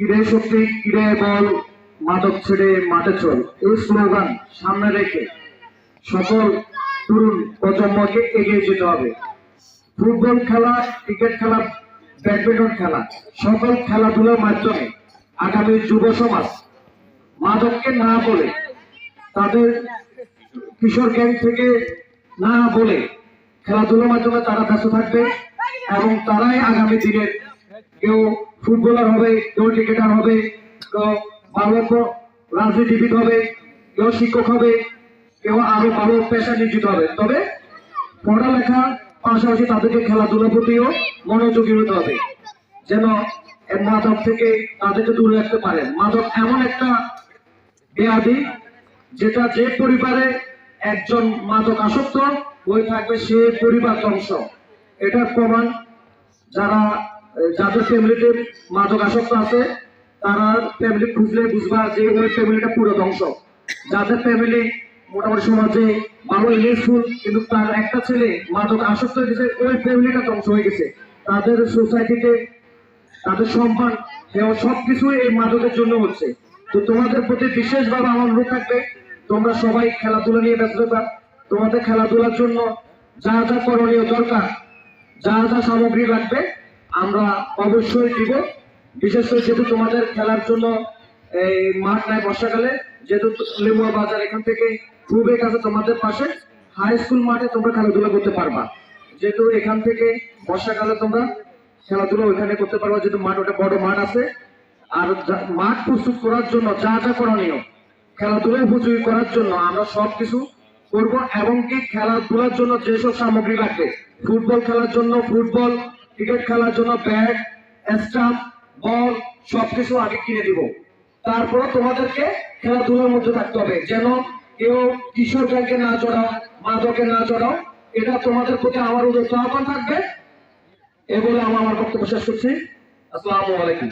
কিরে শক্তি কিরে বল, মাদক ছেড়ে মাঠে চল, এই স্লোগান সামনে রেখে সকল তরুণ প্রজন্মকে এগিয়ে যেতে হবে। ফুটবল খেলা, ক্রিকেট খেলা, ব্যাডমিন্টন খেলা, সকল খেলাধুলার মাধ্যমে আগামী যুব সমাজ মাদককে না বলে, তাদের কিশোর গ্যাং থেকে না বলে খেলাধুলার মাধ্যমে তারা ব্যস্ত থাকবে এবং তারাই আগামী দিনের কেউ ফুটবলার হবে, কেউ ক্রিকেটার হবে, কেউ প- রাজনীতিবিদ হবে, কেউ শিক্ষক হবে, কেউ আরও ভালো পেশা নিয়োজিত হবে। তবে পড়ালেখা পাশাপাশি তাদেরকে খেলাধুলার প্রতিও মনোযোগী হতে হবে, যেন মাদক থেকে তাদেরকে দূরে রাখতে পারেন মাদক এমন একটা ব্যাধি যেটা যে পরিবারে একজন মাদক আসক্ত হয়ে থাকবে, সে পরিবার ধ্বংস এটার প্রমাণ যারা যাদের ফ্যামিলিতে মাদক আসক্ত আছে, তারা ফ্যামিলি খুঁজলে বুঝবা যে ওই ফ্যামিলিটা পুরো ধ্বংস। যাদের ফ্যামিলি মোটামুটি সমাজে ভালো ইমেজফুল কিন্তু তার একটা ছেলে মাদক আসক্ত হয়ে গেছে, ওই ফ্যামিলিটা ধ্বংস হয়ে গেছে। তাদের সোসাইটিতে তাদের সম্মান এবং সবকিছু এই মাদকের জন্য হচ্ছে। তো তোমাদের প্রতি বিশেষভাবে আমার অনুরোধ থাকবে, তোমরা সবাই খেলাধুলা নিয়ে ব্যস্ত থাকবা। তোমাদের খেলাধুলার জন্য যা যা করণীয় দরকার, যা যা সামগ্রী লাগবে আমরা অবশ্যই দিব। বিশেষ করে যেহেতু তোমাদের খেলার জন্য এই মাঠ নাই বর্ষাকালে, যেহেতু লেমুয়া বাজার এখান থেকে খুবই কাছে তোমাদের পাশে হাই স্কুল মাঠে তোমরা খেলাধুলা করতে পারবা। যেহেতু এখান থেকে বর্ষাকালে তোমরা খেলাধুলা ওইখানে করতে পারবা, যেহেতু মাঠ, ওটা বড় মাঠ আছে। আর মাঠ প্রস্তুত করার জন্য, যা যা করণীয়, খেলাধুলা উপযোগী করার জন্য আমরা সব কিছু করব এবং কি খেলাধুলার জন্য যেসব সামগ্রী লাগবে, ফুটবল খেলার জন্য ফুটবল ক্রিকেট খেলার জন্য ব্যাট স্টাম্প, বল, সবকিছু আগে কিনে দিব। তারপর তোমাদেরকে খেলাধুলার মধ্যে থাকতে হবে। যেন কেউ কিশোর ব্যাংকে না চড়াও মাদকে না চড়াও এটা তোমাদের প্রতি আমার উদ্দেশ্য। আহ্বান থাকবে? এ বলে আমি আমার বক্তব্য শেষ করছি। আসসালামু আলাইকুম।